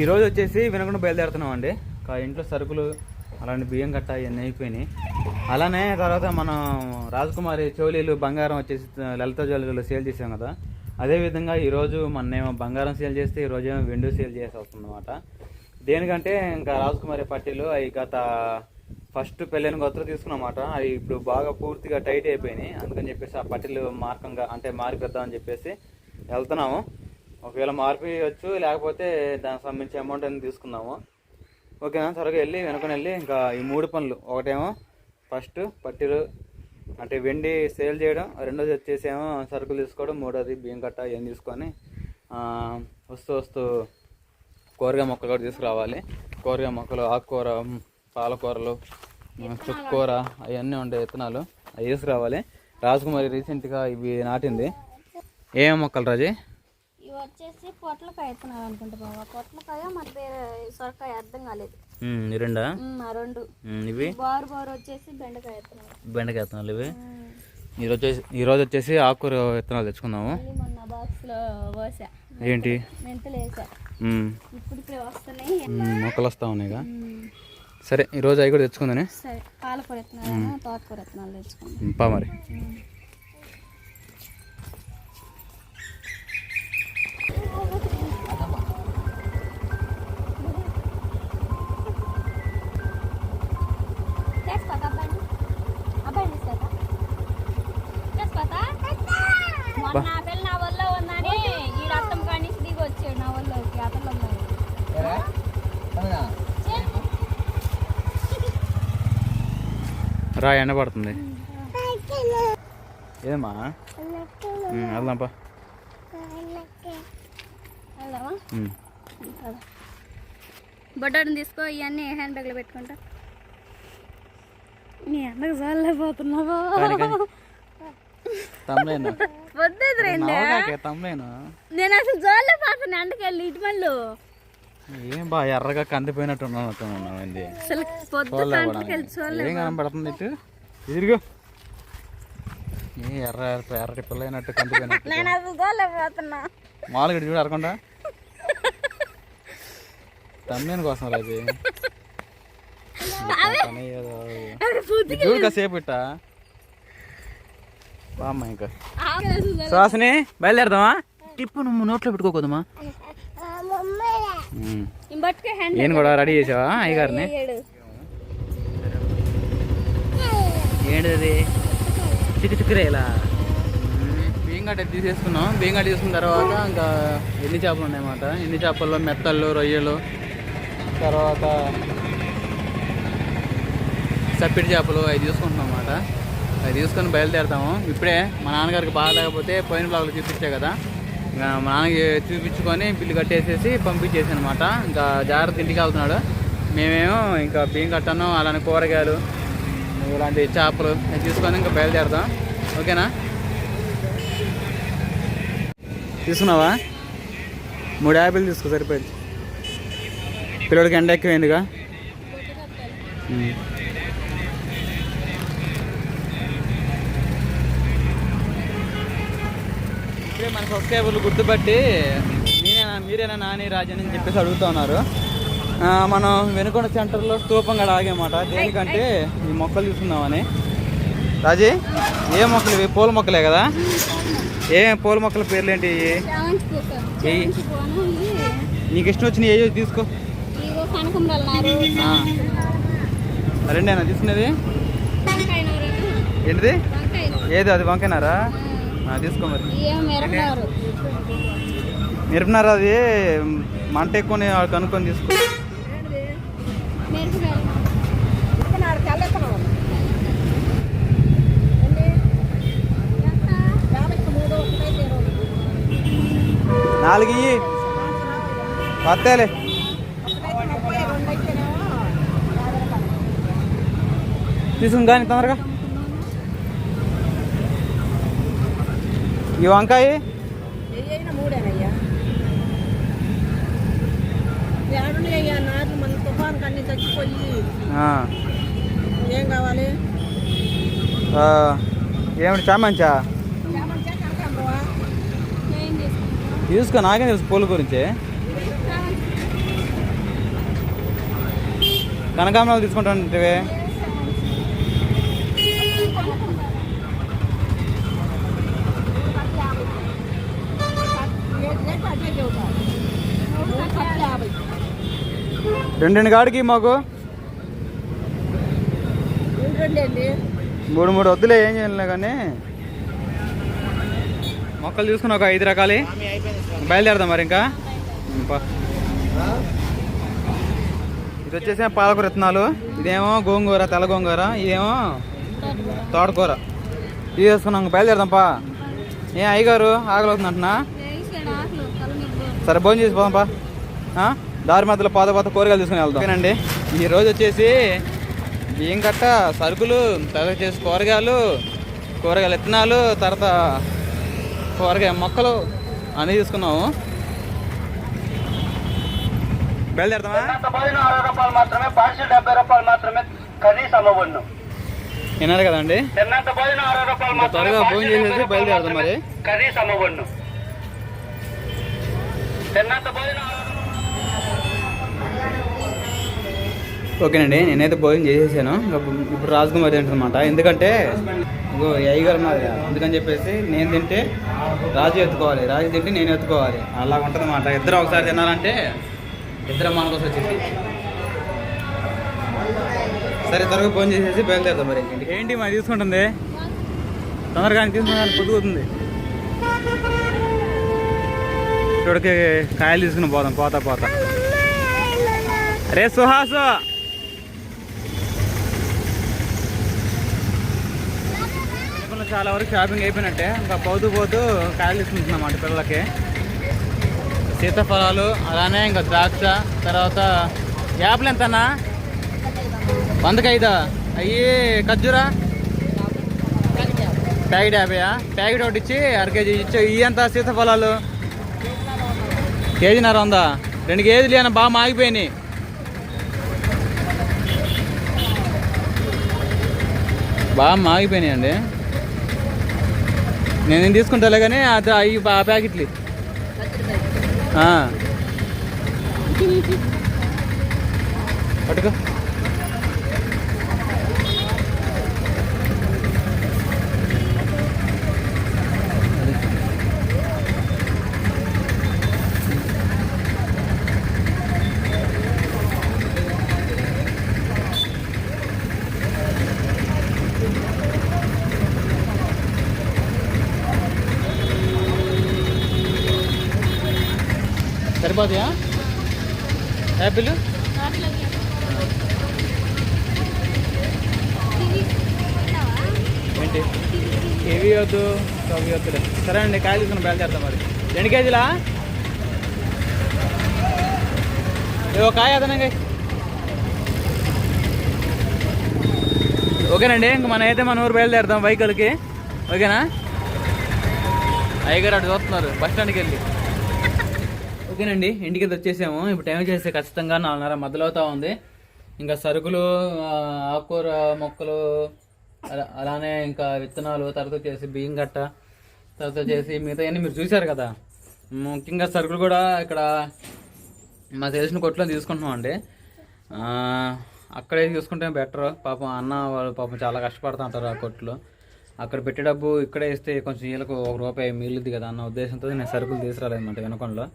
ఈరోజు వచ్చేసి వినకుండా బయలుదేరుతున్నాం అండి ఇంట్లో సరుకులు అలాంటి బియ్యం గట్ట ఇవన్నీ అయిపోయినాయి. అలానే తర్వాత మనం రాజకుమారి చోలీలు బంగారం వచ్చేసి లలిత జ్యువెలరీలో సేల్ చేసాం కదా. అదేవిధంగా ఈరోజు మనమేమో బంగారం సేల్ చేస్తే ఈరోజు ఏమో విండో సేల్ చేసి వస్తుంది అనమాట దేనికంటే ఇంకా రాజకుమారి పట్టీలు అవి గత ఫస్ట్ పెళ్ళైన గొత్తలు తీసుకున్నమాట. అవి ఇప్పుడు బాగా పూర్తిగా టైట్ అయిపోయినాయి. అందుకని చెప్పేసి ఆ పట్టీలు మార్కంగా అంటే మార్పిద్దామని చెప్పేసి వెళ్తున్నాము. ఒకవేళ మార్పియచ్చు లేకపోతే దానికి సంబంధించి అమౌంట్ అనేది తీసుకుందాము. ఓకేనా త్వరగా వెళ్ళి వెనుకొని వెళ్ళి ఇంకా ఈ మూడు పనులు. ఒకటేమో ఫస్ట్ పట్టీలు అంటే వెండి సేల్ చేయడం రెండోది వచ్చేసి ఏమో సరుకులు తీసుకోవడం మూడోది బియ్యం కట్ట ఇవన్నీ తీసుకొని వస్తూ వస్తూ కూరగాయ మొక్కలు కూడా తీసుకురావాలి. కూరగాయ మొక్కలు ఆకుకూర పాలకూరలు చుక్కూర అవన్నీ ఉండే విత్తనాలు అవి తీసుకురావాలి. రాజకుమారి రీసెంట్గా ఇవి నాటింది. ఏమేమి మొక్కలు రాజీ? వచ్చేసి పొట్లకాయ ఎత్తున్నారు అనుకుంటా బాబా పొట్లకాయ మరి వేరే సొరకాయ అర్థం కాలేదు. ఈ రెండా? ఆ రెండు. ఇవి? బారు బారు వచ్చేసి బెండకాయ ఎత్తున్నారు బెండకాయ విత్తనాలు ఇవి? ఈరోజు వచ్చేసి ఈరోజు వచ్చేసి ఆకుకూర విత్తనాలు తెచ్చుకుందాము. మళ్ళీ మొన్న బాక్స్లో పోసా ఏంటి? మెంతులు వేసా. ఇప్పుడు ఇప్పుడే వస్తున్నాయి. మొక్కలు వస్తా ఉన్నాయిగా సరే ఈరోజు అవి కూడా తెచ్చుకుందని? సరే పాలకూర ఎత్తున్నాను తోటకూర ఎత్తున్నాను తెచ్చుకుందాం. పా మరి. మొన్న నా వల్ల ఉందని ఈ రక్తం కాడి నుంచి దిగి వచ్చాడు నా అతను ఉన్నాయి రా ఎండ పడుతుంది. ఏమా వెళ్దాంపా. బొడ్డని తీసుకో ఇవన్నీ హ్యాండ్ బ్యాగ్లో పెట్టుకుంటా? నీ అన్నకు కానీ కానీ తమ్లేను వద్దు రెండు తమ్లేను నేను అసలు చాలేపోతున్నా అంటకెళ్ళి ఇటు మళ్ళు. ఏం బా ఎర్రగా కందిపోయినట్టు ఉన్నావు ఏంది? అసలు పొద్దు చూడలే కంటకెళ్ళి చూడలే ఏం ఇటు? ఏ ఎర్ర ఎర్ర ఎర్రటి పిల్ల అయినట్టు కందిపోయినట్టు. మామూలుగా చూడు అరకుండా. తమ్మేను కోసం రాజు? చూడు కాసేపు ఇట్ట. బామ్మ ఇంకా సుహాసిని బయలుదేరదామా? టిప్పు నువ్వు నోట్లో పెట్టుకోకూడదమ్మా ఈయన కూడా రెడీ చేసావా అయ్యగారిని? ఏడు ఏంటిది? చిక్కు చిక్కురేలా బియ్యం గడ్డ తీసేసుకున్నాం. బియ్యం గడ్డ తీసుకున్న తర్వాత ఇంకా ఎన్ని చేపలు ఉన్నాయన్నమాట? ఎన్ని చేపల్లో మెత్తళ్ళు రొయ్యలు. తర్వాత సప్పిడి చేపలు అవి తీసుకుంటున్నాం అన్నమాట. అవి తీసుకొని బయలుదేరుతాము. ఇప్పుడే మా నాన్నగారికి బాగాలేకపోతే పోయిన బ్లాగ్లో చూపించే కదా. ఇంకా మా నాన్నకి చూపించుకొని బిల్లు కట్టేసేసి పంపించేసాను అనమాట ఇంకా జాగ్రత్త ఇంటికి వెళ్తున్నాడు. మేమేమో ఇంకా బియ్యం కట్టాను అలానే కూరగాయలు ఇలాంటి చేపలు తీసుకొని ఇంకా బయలుదేరుతాం. ఓకేనా? తీసుకున్నావా? మూడు యాపిల్ తీసుకో సరిపోయింది. పిల్లడికి ఎండ ఎక్కువైందిగా? ఇప్పుడే మన సబ్స్క్రైబర్లు గుర్తుపట్టి నేనేనా మీరేనా నాని రాజన్ అని చెప్పేసి అడుగుతా ఉన్నారు. ఆ, మనం వెనుకొండ సెంటర్లో స్తూపం కూడా ఆగామాట. దేనికంటే ఈ మొక్కలు చూసుకుందామని రాజీ ఏ మొక్కలు? ఇవి పూల మొక్కలే కదా? ఏ పూల మొక్కల పేర్లు ఏంటి. నీకు ఇష్టం వచ్చిన ఏ తీసుకో. రెండేనా తీసుకునేది? ఏంటిది? ఏది? అది వంకనారా తీసుకో మరి. మిరపనారు అది మంట ఎక్కువ కనుక్కొని తీసుకో. నాలుగు వస్తేలే తీసుకుని కానీ తొందరగా ఈ వంకాయ ఏయైనా మూడేనయ్యా ఏడున్నాయ్యా నాట్లు మన తుఫాన్ అన్ని ఏం కావాలి? ఆ, ఏమిటి చామంచా? తీసుకో నాకేం తెలుసు పూల గురించి. కనకాంబరాలు తీసుకుంటానంటే అదే చెబుతా మూడు కట్టలు యాభై రెండు రెండు కాడికి మాకు. మూడు మూడు వద్దులే ఏం చేయలే కానీ. మొక్కలు తీసుకుని ఒక ఐదు రకాలు. బయలుదేరదాం మరి ఇంకా. ఇది వచ్చేసి పాలకూర విత్తనాలు. ఇదేమో గోంగూర తెల్ల గోంగూర ఇదేమో తోటకూర. ఇది వేసుకున్నాం బయలుదేరదాం పా. ఏ అయ్యగారు ఆకలి అవుతుందంటున్నా సరే భోజనం చేసి? దారి మధ్యలో పాత పాత కూరగాయలు తీసుకుని వెళ్దాం. ఓకేనండి. ఈ రోజు వచ్చేసి బియ్యం కట్ట సరుకులు తర్వాత వచ్చేసి కూరగాయలు కూరగాయల విత్తనాలు తర్వాత కూరగాయ మొక్కలు అన్నీ తీసుకున్నాము. బయలుదేరదామా? ఎంత భోజనం అరవై రూపాయలు మాత్రమే పార్సిల్ డెబ్బై రూపాయలు మాత్రమే కర్రీస్ అమ్మబడును విన్నారు కదండి? త్వరగా భోజనం చేసేసి బయలుదేరదాం మరి. కర్రీస్ అమ్మబడును ఓకేనండి నేనైతే భోజనం చేసేసాను. ఇప్పుడు రాజకుమారి తింటుందన్నమాట ఎందుకంటే ఇంకో ఈ అయ్యగారు అందుకని చెప్పేసి నేను తింటే రాజు ఎత్తుకోవాలి. రాజు తింటే నేను ఎత్తుకోవాలి. అలా ఉంటుంది అన్నమాట. ఇద్దరు ఒకసారి తినాలంటే ఇద్దరు మన కోసం వచ్చింది. సరే త్వరగా ఫోన్ చేసేసి బయలుదేరుతాం మరి ఏంటి మరి తీసుకుంటుంది? తొందరగా తీసుకుని పొద్దుగుతుంది. ఇక్కడికి కాయలు తీసుకుని పోదాం పోతా పోతా. రే సుహాసు! అనుకున్న చాలా వరకు షాపింగ్ అయిపోయినట్టే. ఇంకా పోతూ పోతూ కాయలు తీసుకుంటున్నాం పిల్లలకి. సీతాఫలాలు అలానే ఇంకా ద్రాక్ష తర్వాత యాప్లు ఎంతనా వందకి ఐదా అయ్యి ఖర్జూరా? ప్యాకెట్ యాభైయా? ప్యాకెట్ ఒకటి ఇచ్చి అర కేజీ ఇచ్చి ఇవి ఎంత సీతాఫలాలు? కేజీన్నర ఉందా రెండు కేజీలు ఏమైనా బాగా మాగిపోయినాయి. బాగా మాగిపోయినాయండి. నేనేం తీసుకుంటాలే కానీ అది అవి ఆ ప్యాకెట్లు. పట్టుకో. సరిపోతాయా యాపిల్? ఏంటి? ఏవి వద్దు? అవి వద్దులే. సరే అండి కాయలు తీసుకుని బయలుదేరుతాం మరి. రెండు కేజీలా? ఏవో కాయ అదనంగా. ఓకేనండి ఇంక మనం అయితే మన ఊరు బయలుదేరుతాం వెహికల్కి. ఓకేనా? అయ్యగారు అటు చూస్తున్నారు బస్ స్టాండ్కి వెళ్ళి. ఓకేనండి ఇంటికి వచ్చేసాము ఇప్పుడు టైం చేస్తే ఖచ్చితంగా నాలుగున్నర మొదలవుతా ఉంది. ఇంకా సరుకులు ఆకుకూర మొక్కలు అలా- అలానే ఇంకా విత్తనాలు తర్వాత వచ్చేసి బియ్యం గట్ట తర్వాత వచ్చేసి మిగతా అన్నీ మీరు చూశారు కదా. ముఖ్యంగా సరుకులు కూడా ఇక్కడ మా తెలిసిన కొట్లో తీసుకుంటున్నాం అండి అక్కడే తీసుకుంటే బెటర్ పాపం అన్న వాళ్ళు పాపం చాలా కష్టపడుతూ ఉంటారు ఆ కొట్లో. అక్కడ పెట్టే డబ్బు ఇక్కడే ఇస్తే కొంచెం వీళ్ళకు ఒక రూపాయి మిగిలింది కదా అన్న ఉద్దేశంతో నేను సరుకులు తీసుకురాలేదన్నమాట వెనుకొండలో.